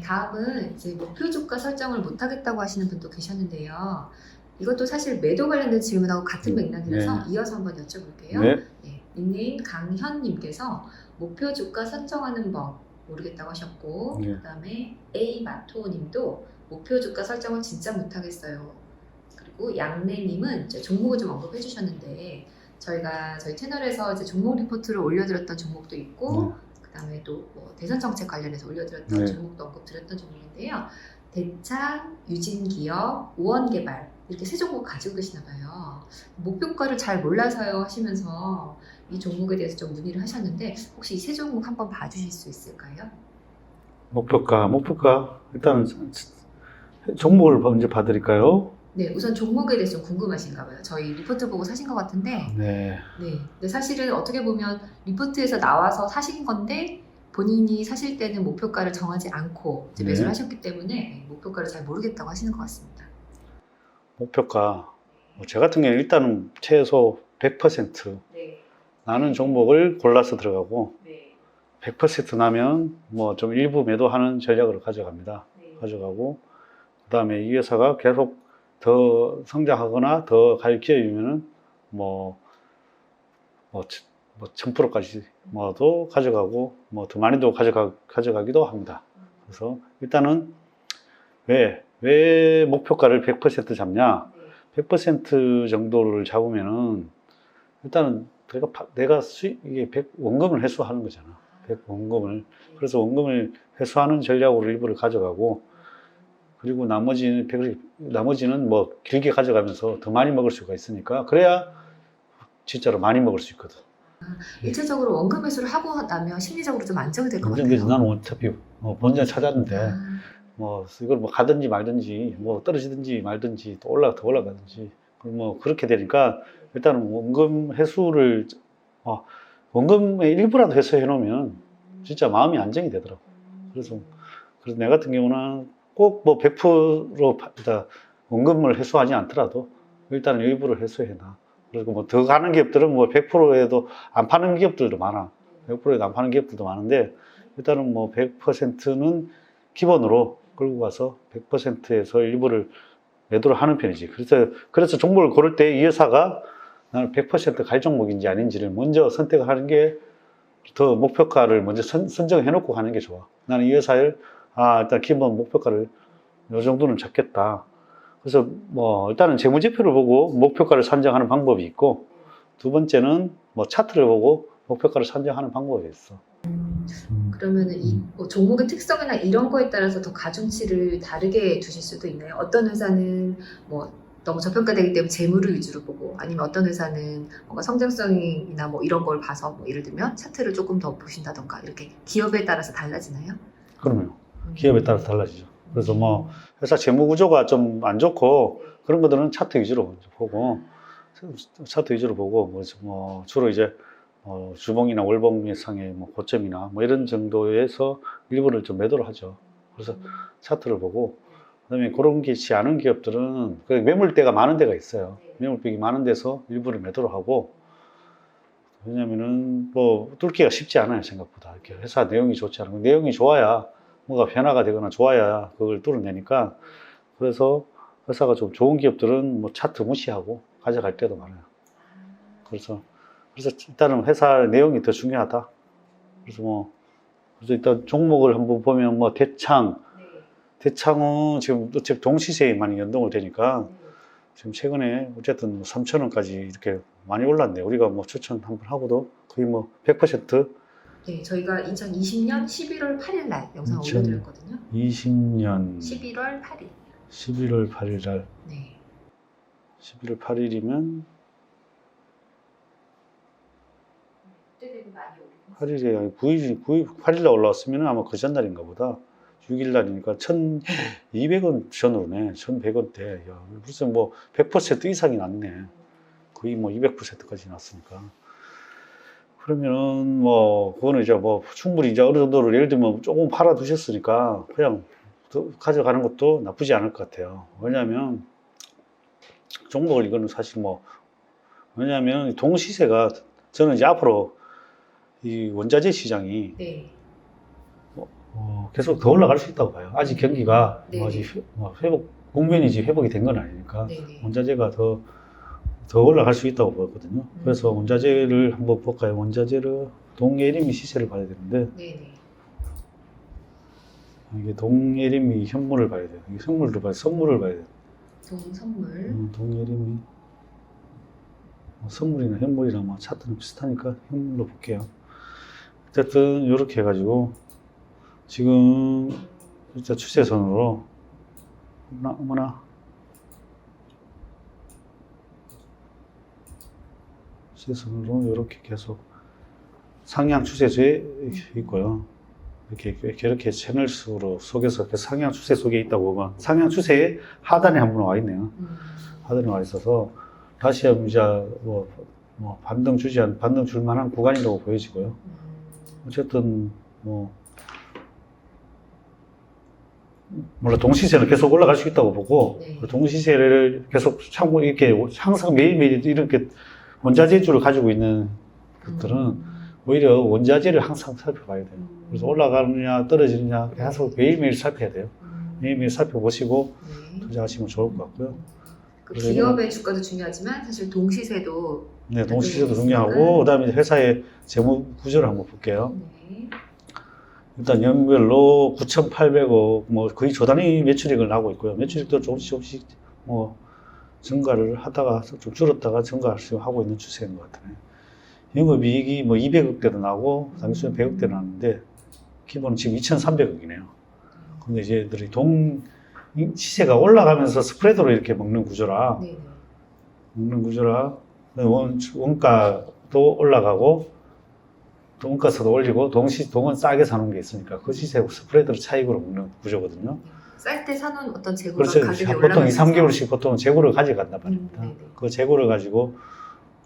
네, 다음은 이제 목표 주가 설정을 못 하겠다고 하시는 분도 계셨는데요. 이것도 사실 매도 관련된 질문하고 같은 음, 맥락이라서 네. 이어서 한번 여쭤볼게요. 네. 네, 닉네임 강현님께서 목표 주가 설정하는 법 모르겠다고 하셨고, 네. 그다음에 A 마토님도 목표 주가 설정을 진짜 못하겠어요. 그리고 양래님은 이제 종목을 좀 언급해 주셨는데 저희가 저희 채널에서 이제 종목 리포트를 올려드렸던 종목도 있고, 그다음에 또뭐 대선 정책 관련해서 올려드렸던 네. 종목도 언급드렸던 종목인데요. 대창, 유진기업, 우원개발 이렇게 세 종목 가지고 계시나 봐요. 목표가를 잘 몰라서요 하시면서 이 종목에 대해서 좀 문의를 하셨는데 혹시 이 세 종목 한번 봐주실 수 있을까요? 목표가, 목표가. 일단은 종목을 먼저 봐드릴까요? 네, 우선 종목에 대해서 좀 궁금하신가 봐요. 저희 리포트 보고 사신 것 같은데, 네. 네. 근데 사실은 어떻게 보면 리포트에서 나와서 사신 건데 본인이 사실 때는 목표가를 정하지 않고 이제 매수를 네. 하셨기 때문에 목표가를 잘 모르겠다고 하시는 것 같습니다. 목표가. 뭐제 같은 경우는 일단은 최소 100% 네, 나는 종목을 골라서 들어가고 네, 100% 나면 뭐 좀 일부 매도하는 전략으로 가져갑니다. 네. 가져가고 그다음에 이 회사가 계속 더 성장하거나 더갈 기회이면은 뭐, 뭐, 천- 뭐 1000%까지 뭐도 가져가고 뭐 더 많이도 가져가, 가져가기도 합니다. 그래서 일단은 왜, 왜 목표가를 100% 잡냐? 100% 정도를 잡으면은 일단은 내가, 파- 내가 수익, 이게 100 원금을 회수하는 거잖아. 100 원금을. 그래서 원금을 회수하는 전략으로 일부를 가져가고 그리고 나머지는 100, 나머지는 뭐 길게 가져가면서 더 많이 먹을 수가 있으니까 그래야 진짜로 많이 먹을 수 있거든. 일차적으로 원금 매수를 하고 나면 심리적으로 좀 안정이 될 것 같아요. 그래서 나는 어차피 뭐 본전 찾았는데 아, 뭐 이걸 뭐 가든지 말든지 뭐 떨어지든지 말든지 또 올라가 더 올라가든지 그럼 뭐 그렇게 되니까 일단은 원금 회수를 어, 원금의 일부라도 회수해 놓으면 진짜 마음이 안정이 되더라고. 그래서 그래서 내 같은 경우는 꼭 뭐 100% 파- 일단 원금을 회수하지 않더라도 일단은 일부를 회수해놔. 그리고 뭐 더 가는 기업들은 뭐 100%에도 안 파는 기업들도 많아. 100%에도 안 파는 기업들도 많은데 일단은 뭐 100%는 기본으로 끌고 가서 100%에서 일부를 매도를 하는 편이지. 그래서 그래서 종목을 고를 때 이 회사가 나는 100%갈 종목인지 아닌지를 먼저 선택을 하는 게 더 목표가를 먼저 선, 선정해 놓고 가는 게 좋아. 나는 이 회사를 아 일단 기본 목표가를 이 정도는 잡겠다. 그래서 뭐 일단은 재무제표를 보고 목표가를 산정하는 방법이 있고 두 번째는 뭐 차트를 보고 목표가를 산정하는 방법이 있어. 그러면은 이뭐 종목의 특성이나 이런 거에 따라서 더 가중치를 다르게 두실 수도 있나요? 어떤 회사는 뭐 너무 저평가되기 때문에 재물을 위주로 보고 아니면 어떤 회사는 뭔가 성장성이나 뭐 이런 걸 봐서 뭐 예를 들면 차트를 조금 더 보신다던가 이렇게 기업에 따라서 달라지나요? 그러면 기업에 따라서 달라지죠. 그래서 뭐 회사 재무 구조가 좀 안 좋고 그런 것들은 차트 위주로 보고 차트 위주로 보고 뭐, 뭐 주로 이제 어, 주봉이나 월봉 예상의 뭐 고점이나 뭐 이런 정도에서 일부를 좀 매도를 하죠. 그래서 차트를 보고 그다음에 그런 게지 않은 기업들은 그 매물대가 많은 데가 있어요. 매물벽이 많은 데서 일부를 매도를 하고 왜냐면은 뭐 뚫기가 쉽지 않아요 생각보다 이렇게 회사 내용이 좋지 않고 내용이 좋아야 뭐가 변화가 되거나 좋아야 그걸 뚫어내니까 그래서 회사가 좀 좋은 기업들은 뭐 차트 무시하고 가져갈 때도 많아요. 그래서 그래서 일단은 회사 내용이 더 중요하다. 그래서 뭐 그래서 일단 종목을 한번 보면 뭐 대창 대창은 지금 어차피 동시세에 많이 연동을 되니까 지금 최근에 어쨌든 3천 원까지 이렇게 많이 올랐네. 우리가 뭐 추천 한번 하고도 거의 뭐 100% 네, 저희가 2020년 11월 8일 날 영상 이천- 올려드렸거든요. 20년 11월 8일. 11월 8일 날 네. 11월 8일이면 그때 되면 많이 오르고. 8일에 9일, 9일, 8일 날 올라왔으면 아마 그 전날인가 보다. 6일 날이니까 1,200원 전후네. 1,100원대. 야, 무슨 뭐100% 이상이 났네. 거의 뭐 200%까지 났으니까. 그러면은 뭐 그거는 이제 뭐 충분히 이제 어느 정도를 예를 들면 조금 팔아 두셨으니까 그냥 더 가져가는 것도 나쁘지 않을 것 같아요. 왜냐하면 종목을 이거는 사실 뭐 왜냐하면 동시세가 저는 이제 앞으로 이 원자재 시장이 네. 어, 계속 더 올라갈 수 있다고 봐요. 아직 경기가 네. 뭐 아직 회- 뭐 회복 국면이지 회복이 된 건 아니니까 네네. 원자재가 더, 더 올라갈 수 있다고 보거든요. 음. 그래서 원자재를 한번 볼까요? 원자재를 동예림이 시세를 봐야 되는데 네네. 이게 동예림이 현물을 봐야 돼요. 이게 현물을 봐야 선물을 봐야 돼요. 동선물. 음, 동예림이 뭐 선물이나 현물이나 뭐 차트는 비슷하니까 현물로 볼게요. 어쨌든 이렇게 해가지고 지금 진짜 추세선으로 어머나 어머나 추세선으로 이렇게 계속 상향 추세에 있고요. 이렇게 이렇게, 이렇게 채널 속으로 속에서 상향 추세 속에 있다고 보면 상향 추세의 하단에 한 번 와 있네요. 음. 하단에 와 있어서 다시 한번 이제 뭐, 뭐 반등 주지한 반등 줄 만한 구간이라고 보여지고요. 음. 어쨌든 뭐 물론 동시세는 계속 올라갈 수 있다고 보고 네. 그 동시세를 계속 참고 이렇게 항상 매일매일 이렇게 원자재주를 가지고 있는 것들은 음. 오히려 원자재를 항상 살펴봐야 돼요. 음. 그래서 올라가느냐 떨어지느냐 계속 매일매일 살펴야 돼요. 음. 매일매일 살펴보시고 네. 투자하시면 좋을 것 같고요. 그 기업의 주가도 중요하지만 사실 동시세도 네, 동시세도 있으니까. 중요하고 그다음에 회사의 재무 구조를 한번 볼게요. 네. 일단 연별로 9,800억 뭐 거의 조단위 매출액을 나고 있고요. 매출액도 조금씩 조금씩 뭐 증가를 하다가 좀 줄었다가 증가를 하고 있는 추세인 것 같아요. 영업이익이 뭐 200억대도 나고 당시에 100억대 나는데 기본은 지금 2,300억이네요. 근데 이제 얘들이 동이 시세가 올라가면서 스프레드로 이렇게 먹는 구조라 네. 먹는 구조라 원, 원가도 올라가고 또 원가서도 올리고 동시 동은 싸게 사는 게 있으니까 그 시세 스프레드로 차익으로 먹는 구조거든요. 쌀 때 사놓은 어떤 재고가 그렇죠. 가격이 보통 2, 올라가면서 3개월씩 보통 재고를 가져간단 말입니다. 음. 그 재고를 가지고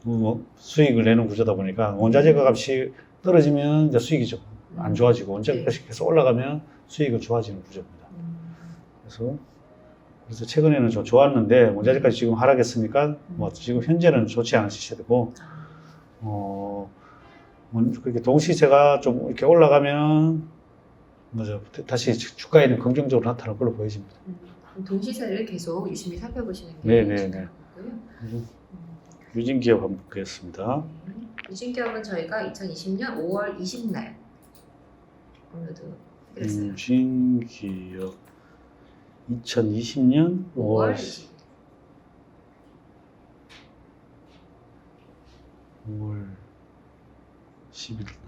뭐 수익을 내는 구조다 보니까 원자재가 값이 떨어지면 이제 수익이 좀 안 좋아지고 원자재 네. 값이 계속 올라가면 수익은 좋아지는 구조입니다. 음. 그래서 그래서 최근에는 좀 좋았는데 원자재까지 지금 하락했으니까 뭐 지금 현재는 좋지 않은 시세되고 아, 어 원- 그렇게 동시세가 좀 이렇게 올라가면 뭐죠 다시 주가에는 긍정적으로 나타날 걸로 보여집니다. 음. 동시세를 계속 유심히 살펴보시는 게 네, 네, 중요한 네. 거고요. 그리고 음. 유진 기업 한번 보겠습니다. 네. 유진 기업은 저희가 2020년 5월 20날 업로드 했어요. 유진 기업 2020년 5월 5월 20일. 5월 10일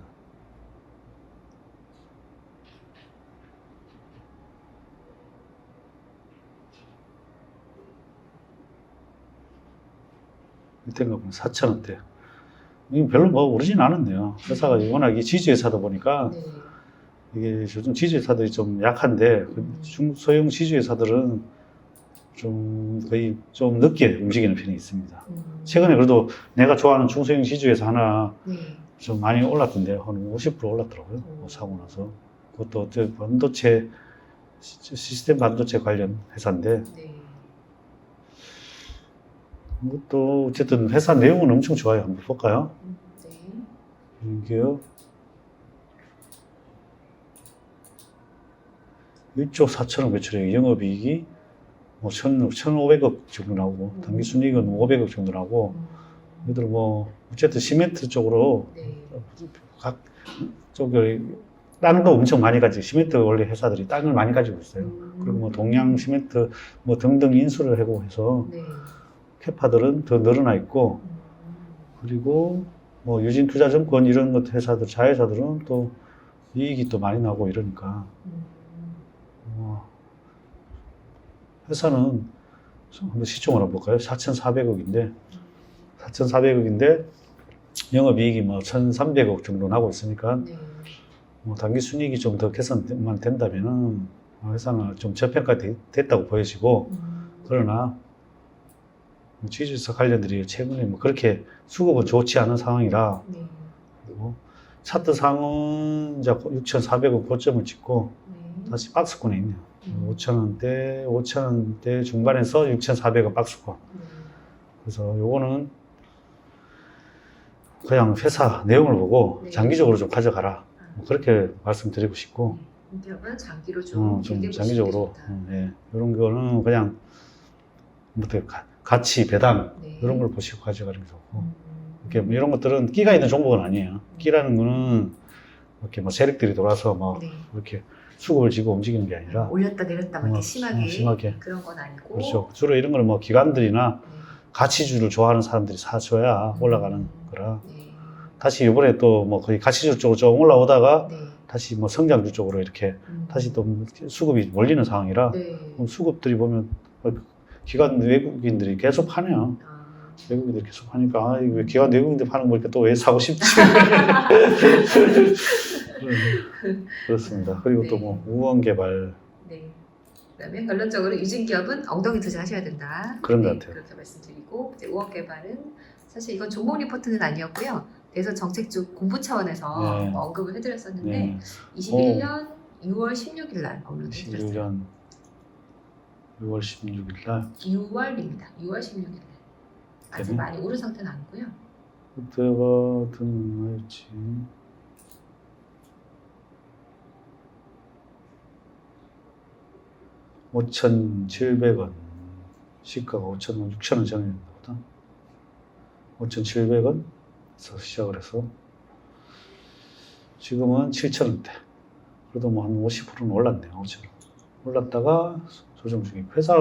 이때가 보면 4천 원대 이게 별로 뭐 오르진 않았네요 회사가 워낙 이 지주회사다 보니까 네. 이게 요즘 지주회사들이 좀 약한데 그 중소형 지주회사들은 좀 거의 좀 늦게 움직이는 편이 있습니다 음. 최근에 그래도 내가 좋아하는 중소형 지주회사 하나 네. 좀 많이 올랐던데요. 한 50% 올랐더라고요. 그거 사고 나서. 그것도 저 반도체, 시- 시스템 반도체 관련 회사인데, 네. 그것도 어쨌든 회사 내용은 엄청 좋아요. 한번 볼까요? 음, 네. 이게요. 1조 4천억 매출액 영업이익이 뭐 1,000, 1,500억 정도 나오고, 당기순이익은 500억 정도 나오고, 음. 얘들 뭐, 어쨌든 시멘트 쪽으로 네. 각 쪽에 땅도 엄청 많이 가지고 시멘트 원래 회사들이 땅을 많이 가지고 있어요. 음. 그리고 뭐 동양 시멘트 뭐 등등 인수를 하고 해서 네. 캐파들은 더 늘어나 있고 음. 그리고 뭐 유진 투자증권 이런 것 회사들 자회사들은 또 이익이 또 많이 나고 이러니까 음. 뭐 회사는 한번 시총을 한번 볼까요? 4,400억인데 4,400억인데 영업이익이 뭐 1,300억 정도 나고 있으니까 네. 뭐 단기 순이익이 좀 더 개선만 된다면은 회사는 좀 저평가 되- 됐다고 보여지고 음. 그러나 지주사 관련들이 최근에 뭐 그렇게 수급은 좋지 않은 상황이라 네. 그리고 차트 상은 이제 6,400원 고점을 찍고 네. 다시 박스권에 있네요. 음. 5,000원대, 5,000원대 중반에서 6,400원 박스권. 네. 그래서 요거는 그냥 회사 내용을 보고 네. 장기적으로 좀 가져가라. 뭐 그렇게 말씀드리고 싶고 기업은 장기로 좀 어, 좀 장기적으로. 어, 예. 이런 거는 그냥 뭐 어떻게 가- 가치 배당 네. 이런 걸 보시고 가져가는 게 좋고 음. 이렇게 뭐 이런 것들은 끼가 있는 종목은 아니에요. 끼라는 거는 이렇게 뭐 세력들이 돌아서 막 네. 이렇게 수급을 지고 움직이는 게 아니라 올렸다 내렸다 막 이렇게 어, 심하게, 어, 심하게. 그런 건 아니고 그렇죠. 주로 이런 걸뭐 기관들이나 네. 가치주를 좋아하는 사람들이 사줘야 올라가는 음. 거라 네. 다시 이번에 또 뭐 거의 가치주 쪽으로 좀 올라오다가 네. 다시 뭐 성장주 쪽으로 이렇게 음. 다시 또 수급이 몰리는 상황이라 네. 수급들이 보면 기관 외국인들이 계속 파네요. 아, 외국인들이 계속 파니까 아, 왜 기관 외국인들 파는 거 보니까 또 왜 사고 싶지? 음, 그렇습니다. 그리고 또뭐 우원 개발 네. 그다음에 결론적으로 유진 기업은 엉덩이 투자하셔야 된다. 그런 것 네, 같아요. 그렇게 말씀드리고 이제 우원 개발은 사실 이건 종목 리포트는 아니었고요. 대선 정책 쪽 공부 차원에서 네. 뭐 언급을 해드렸었는데 네. 21년 6월 16일 날 업로드 해드렸어요. 21년 6월 16일 날 6월입니다. 6월 16일 날. 아직 네. 많이 오른 상태는 아니고요. 그때가 등하였지 5,700원 시가가 5,000원, 6,000원 정해졌나 보다 5,700원에서 시작을 해서 지금은 7,000원대 그래도 뭐한 50%는 올랐네요 5,000원 올랐다가 조정 중이고 회사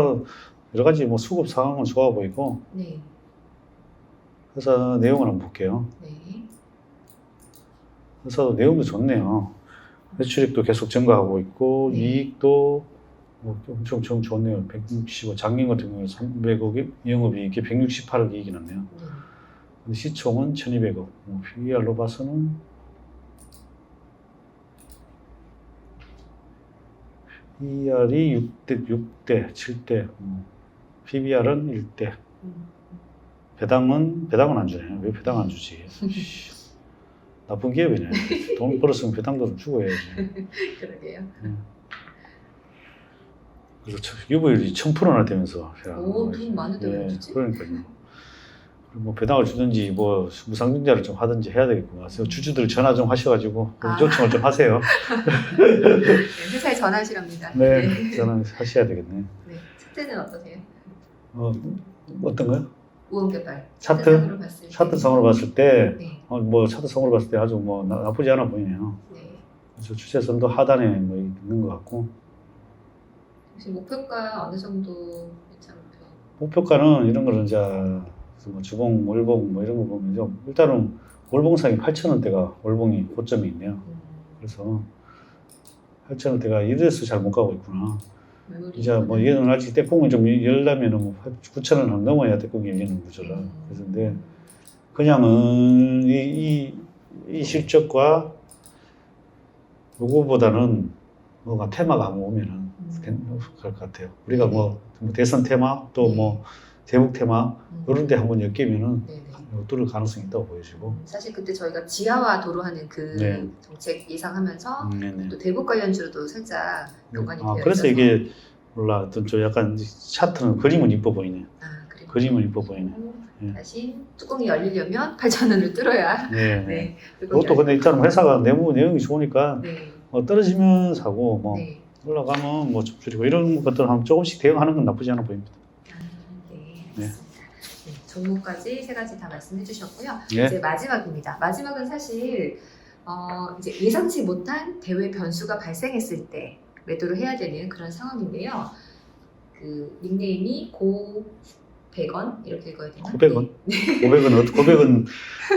여러 가지 뭐 수급 상황은 좋아 보이고 네. 회사 내용을 한번 볼게요 네. 그래서 내용도 좋네요. 매출액도 계속 증가하고 있고 네. 이익도 뭐 엄청 엄청 좋네요. 165 작년 같은 경우는 300억이 영업이익이 168억 이익이 났네요. 네. 시총은 1,200억. 뭐 PER로 봐서는 PER이 6대 6대 7대 PBR은 1대 음. 배당은 배당은 안 주네. 왜 배당 안 주지? 씨, 나쁜 기업이네. 돈 벌었으면 배당도 좀 주고 해야지. 그러게요. 그래서 저- 유보율이 1000%나 되면서 제가 오, 돈 많은데 왜 예, 주지? 그러니까요. 뭐 배당을 주든지 뭐 무상증자를 좀 하든지 해야 되겠구나. 그래서 주주들 전화 좀 하셔가지고 아. 요청을 좀 하세요. 네, 회사에 전화하시랍니다. 네, 전화 하셔야 되겠네. 네. 차트는 어떠세요? 어, 어떤 거요? 우원개발. 차트? 차트상으로 봤을 때. 차트성으로 봤을 때, 네. 어, 뭐 차트성으로 봤을 때 아주 뭐 나, 나쁘지 않아 보이네요. 네. 그래서 추세선도 하단에 뭐 있는 것 같고 혹시 목표가 어느 정도 목표? 목표가는 이런 거는 이제 뭐 주봉, 월봉 뭐 이런 거 보면 이제 일단은 월봉상이 8,000원대가 월봉이 고점이 있네요. 음, 그래서 8,000원대가 이래서 잘 못 가고 있구나. 이제 뭐 얘는 아직 떼뽕이 좀 열려면은 뭐 9,000원 한 넘어야 떼뽕이 열리는 구조라. 음. 그래서 근데 그냥은 이, 이, 이 실적과 요거보다는 뭐가 테마가 한번 오면은 음. 그럴 것 같아요. 우리가 뭐, 뭐 대선 테마 또뭐 대북 테마 음. 이런 데 한번 엮이면은 네네. 뚫을 가능성이 있다고 보여지고. 음, 사실 그때 저희가 지하화 도로하는 그 네. 정책 예상하면서 음, 네네. 또 대북 관련주로도 살짝 연관이 아, 되어 그래서 있어서 이게 몰라 어떤 좀 약간 차트는 그림은 이뻐 보이네. 아, 그리고 그림은 이뻐 보이네. 네. 다시 뚜껑이 열리려면 8,000원을 뚫어야 네. 네. 네. 이것도 근데 일단 회사가 내부 내용이 좋으니까 네. 뭐 떨어지면 사고 뭐 네. 올라가면 뭐좀 줄이고 이런 것들 한 조금씩 대응하는 건 나쁘지 않아 보입니다. 종목까지 세 가지 다 말씀해 주셨고요. 예. 이제 마지막입니다. 마지막은 사실 어, 이제 예상치 못한 대외 변수가 발생했을 때 매도를 해야 되는 그런 상황인데요. 그 닉네임이 고 100원 이렇게 읽어야 되나? 900원? 500은 어떻게 500은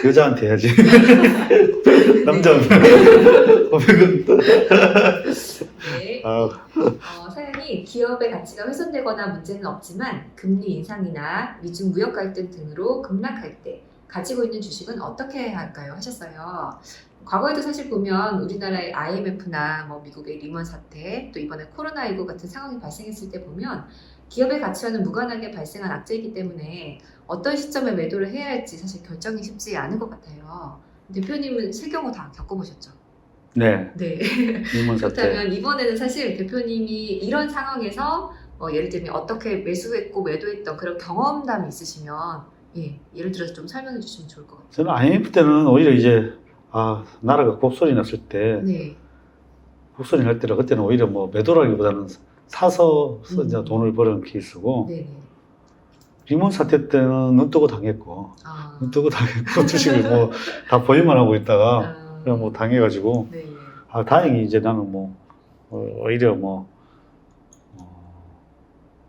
여자한테 해야지. 남자한테 500 아, 어, 사연이 기업의 가치가 훼손되거나 문제는 없지만 금리 인상이나 미중 무역 갈등 등으로 급락할 때 가지고 있는 주식은 어떻게 해야 할까요? 하셨어요. 과거에도 사실 보면 우리나라의 IMF나 뭐 미국의 리먼 사태 또 이번에 코로나19 같은 상황이 발생했을 때 보면 기업의 가치와는 무관하게 발생한 악재이기 때문에 어떤 시점에 매도를 해야 할지 사실 결정이 쉽지 않은 것 같아요. 대표님은 실경우 다 겪어보셨죠? 네. 네. 일본 사태. 그렇다면 이번에는 사실 대표님이 이런 상황에서 뭐 예를 들면 어떻게 매수했고 매도했던 그런 경험담이 있으시면 예, 예를 들어서 좀 설명해 주시면 좋을 것 같아요. 저는 IMF 때는 오히려 이제 아 나라가 곡소리 났을 때 네. 국선이 할 때는 그때는 오히려 뭐 매도라기보다는 사서 이제 음. 돈을 버는 케이스고 네 네. 리몬 사태 때는 눈 뜨고 당했고 아. 눈 뜨고 당했고 주식을 뭐 다 보유만 하고 있다가 아. 그냥 뭐 당해가지고 네. 아 다행히 이제 나는 뭐 어, 오히려 뭐 어,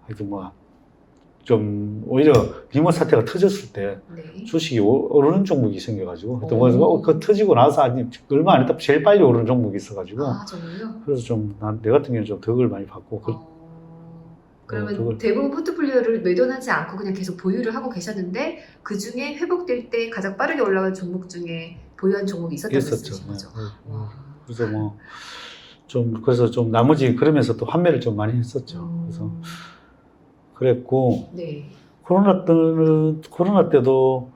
하여튼 뭐좀 오히려 리몬 사태가 터졌을 때 네. 주식이 오- 오르는 종목이 생겨가지고 또 오. 뭐, 그 터지고 나서 아니 얼마 안 있다 제일 빨리 오르는 종목이 있어가지고 아 정말요? 그래서 좀난내 같은 경우는 좀 덕을 많이 받고 그, 어, 그러면 그걸- 대부분 포트폴리오를 매도하지 않고 그냥 계속 보유를 하고 계셨는데 그 중에 회복될 때 가장 빠르게 올라간 종목 중에 보유한 종목이 있었죠. 말씀이신 거죠? 네. 네. 와. 그래서 뭐 좀 그래서 좀 나머지 그러면서 또 판매를 좀 많이 했었죠. 음, 그래서 그랬고 네. 코로나 때는 코로나 때도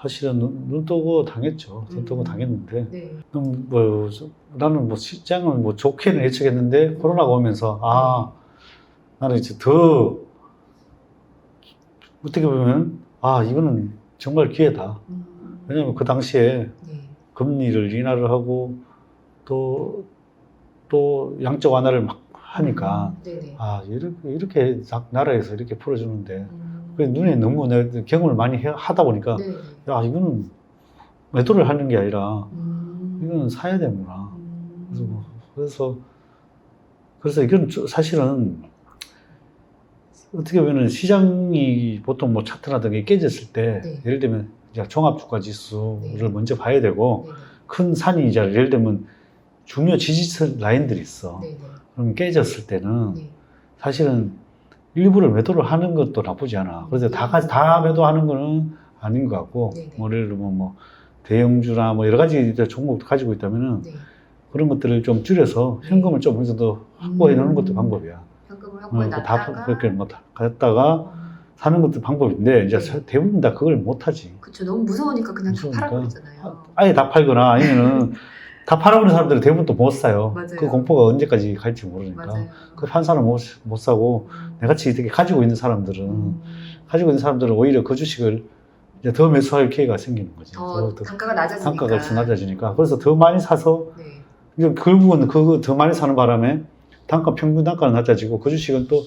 사실은 눈, 눈 뜨고 당했죠. 눈 뜨고 음. 당했는데 네. 음, 뭐 나는 뭐 시장은 뭐 좋게는 예측했는데 코로나가 오면서 아 나는 이제 더 어떻게 보면 아 이거는 정말 기회다. 음, 왜냐면 그 당시에 네. 금리를 인하를 하고 또, 또 양적 완화를 막 하니까 음, 네네. 아 이렇게, 이렇게 작- 나라에서 이렇게 풀어주는데 음, 그 눈에 너무 내가 경험을 많이 해- 하다 보니까 네네. 야 이거는 매도를 하는 게 아니라 음, 이거는 사야 되구나 음, 그래서 뭐 그래서 그래서 이건 저- 사실은 어떻게 보면 시장이 보통 뭐 등이 깨졌을 때 네. 예를 들면 이제 종합주가 지수를 네. 먼저 봐야 되고 네네. 큰 산이 이제 예를 들면 중요 지지선 라인들이 있어. 네네. 그럼 깨졌을 때는 네. 사실은 일부를 매도를 하는 것도 나쁘지 않아. 그래서 다, 가- 다 매도하는 거는 아닌 것 같고, 네 네. 뭐 예를 들면 뭐 대형주나 뭐 여러 가지 종목도 가지고 있다면은 네. 그런 것들을 좀 줄여서 현금을 좀 어느 정도 확보해 놓는 것도 방법이야. 현금을 어, 확보해 그다 놨다가 그렇게 뭐 다- 갖다가 사는 것도 방법인데 이제 네. 대부분 다 그걸 못 하지. 그쵸 너무 무서우니까 그냥 무서우니까. 다 팔아버리잖아요. 아예 다 팔거나 아니면은 다 팔아버리는 사람들은 대부분 또 못 사요. 맞아요. 그 공포가 언제까지 갈지 모르니까. 맞아요. 그 판사는 못, 못 사고 음, 내같이 되게 가지고 있는 사람들은 음, 가지고 있는 사람들은 오히려 그 주식을 이제 더 매수할 기회가 생기는 거지. 더 더, 단가가 낮아지니까. 단가가 낮아지니까. 그래서 더 많이 사서 네. 이제 결국은 그거 더 많이 사는 바람에 단가 평균 단가는 낮아지고 그 주식은 또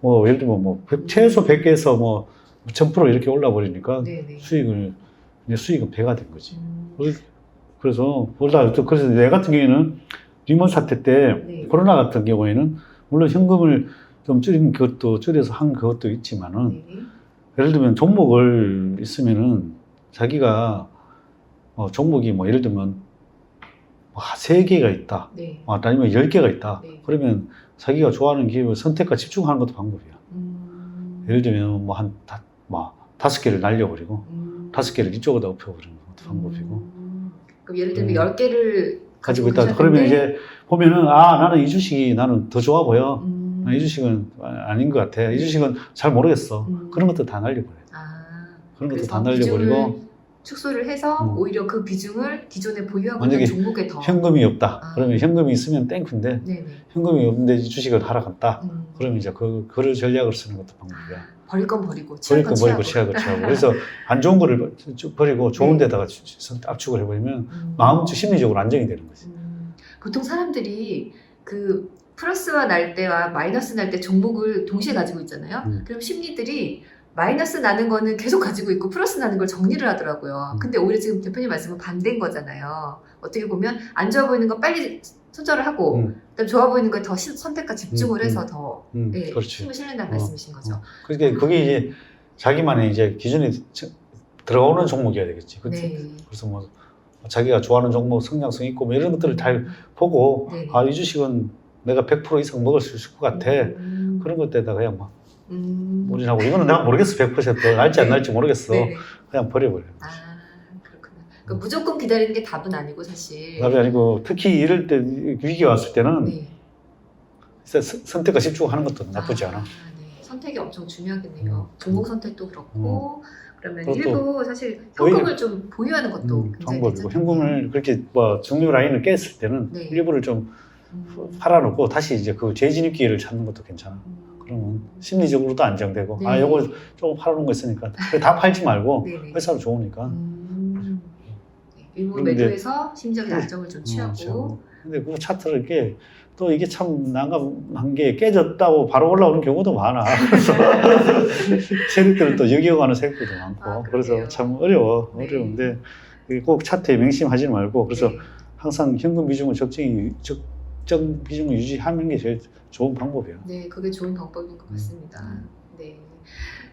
뭐 예를 들면 뭐 백- 최소 100개에서 뭐 1000% 이렇게 올라 버리니까 네네. 수익을 이제 수익은 배가 된 거지. 음, 그래서 또 그래서 내 같은 경우에는 리먼 사태 때 네. 코로나 같은 경우에는 물론 현금을 좀 줄인 것도 줄여서 한 그것도 있지만은 네. 예를 들면 종목을 있으면은 자기가 어, 종목이 뭐 예를 들면 뭐세 개가 있다 네. 뭐 아니면 열 개가 있다 네. 그러면 자기가 좋아하는 기업을 선택과 집중하는 것도 방법이야 음, 예를 들면 뭐한 뭐 다섯 개를 날려버리고 음, 다섯 개를 이쪽에다 엎혀버리는 것도 방법이고 음, 그럼 예를 들면 음. 열 개를 가지고 있다. 그러면 이제 보면은 아 나는 이 주식이 나는 더 좋아 보여. 음, 아, 이 주식은 아- 아닌 것 같아. 이 주식은 잘 모르겠어. 음. 그런 것도 다 날려버려. 아, 그런 것도 다 날려버리고 축소를 해서 음. 오히려 그 비중을 기존에 보유하고 만약에 있는 종목에 더. 현금이 없다. 아. 그러면 현금이 있으면 땡큐인데 네네. 현금이 없는데 이 주식을 하락한다. 음. 그러면 이제 그 그를 전략을 쓰는 것도 방법이야. 버릴 건 버리고 버릴 취할 거건 버리고 취하고. 취하고. 그래서 안 좋은 거를 쭉 버리고 좋은 네. 데다가 압축을 해버리면 음. 마음 심리적으로 안정이 되는 거지. 음, 보통 사람들이 그 플러스와 날 때와 마이너스 날 때 종목을 동시에 가지고 있잖아요. 음. 그럼 심리들이 마이너스 나는 거는 계속 가지고 있고 플러스 나는 걸 정리를 하더라고요. 음. 근데 오히려 지금 대표님 말씀은 반대인 거잖아요. 어떻게 보면 안 좋아 보이는 건 빨리 손절을 하고 음, 그다음 좋아 보이는 걸 더 선택과 집중을 음, 해서 음. 더 음, 예, 그렇지. 힘을 실린다는 어, 말씀이신 거죠. 어. 그게 그게 이제 자기만의 이제 기준이 저- 들어오는 종목이어야 되겠지. 그치? 네. 그래서 뭐 자기가 좋아하는 종목 성장성 있고 뭐 이런 것들을 잘 보고 네. 아이 주식은 내가 100% 이상 먹을 수 있을 것 같아. 음, 그런 것들에다가 그냥 막 음. 올인하고 이거는 내가 모르겠어 100% 날지 안 네. 날지 모르겠어. 네. 그냥 버려버려. 아 그렇구나. 그러니까 무조건 기다리는 게 답은 아니고 사실. 답이 아니고 특히 이럴 때 위기가 왔을 때는 네. 진짜 선택과 집중 하는 것도 나쁘지 않아. 네. 선택이 엄청 중요하겠네요. 음. 종목 선택도 그렇고 그러면 그것도 일부 사실 오히려- 현금을 좀 보유하는 것도 음, 굉장히 방법이고. 현금을 그렇게 뭐 중류 라인을 깼을 때는 네. 일부를 좀 음. 팔아놓고 다시 이제 그 재진입 기회를 찾는 것도 괜찮아. 음. 그러면 심리적으로도 안정되고 네. 아 요거 조금 팔아놓은 거 있으니까 다 팔지 말고 네네. 회사는 좋으니까 음. 네. 일부 그런데- 매도해서 심리적인 안정을 좀 어, 취하고 취하고. 근데 그 차트를 이렇게 또 이게 참 난감한 게 깨졌다고 바로 올라오는 경우도 많아. 그래서 세력들을 또 역이어가는 세력들도 많고. 아. 그래서 참 어려워. 네. 어려운데 꼭 차트에 맹심하지 말고 그래서 네. 항상 현금 비중을 적정히 적 정 비중을 유지하는 게 제일 좋은 방법이에요. 네, 그게 좋은 방법인 것 음. 같습니다. 네,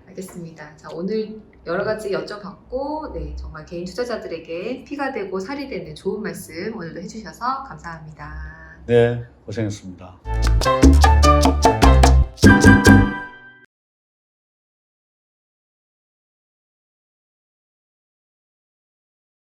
알겠습니다. 자, 오늘 여러 가지 여쭤봤고, 네, 정말 개인 투자자들에게 피가 되고 살이 되는 좋은 말씀 오늘도 해주셔서 감사합니다. 네, 고생했습니다.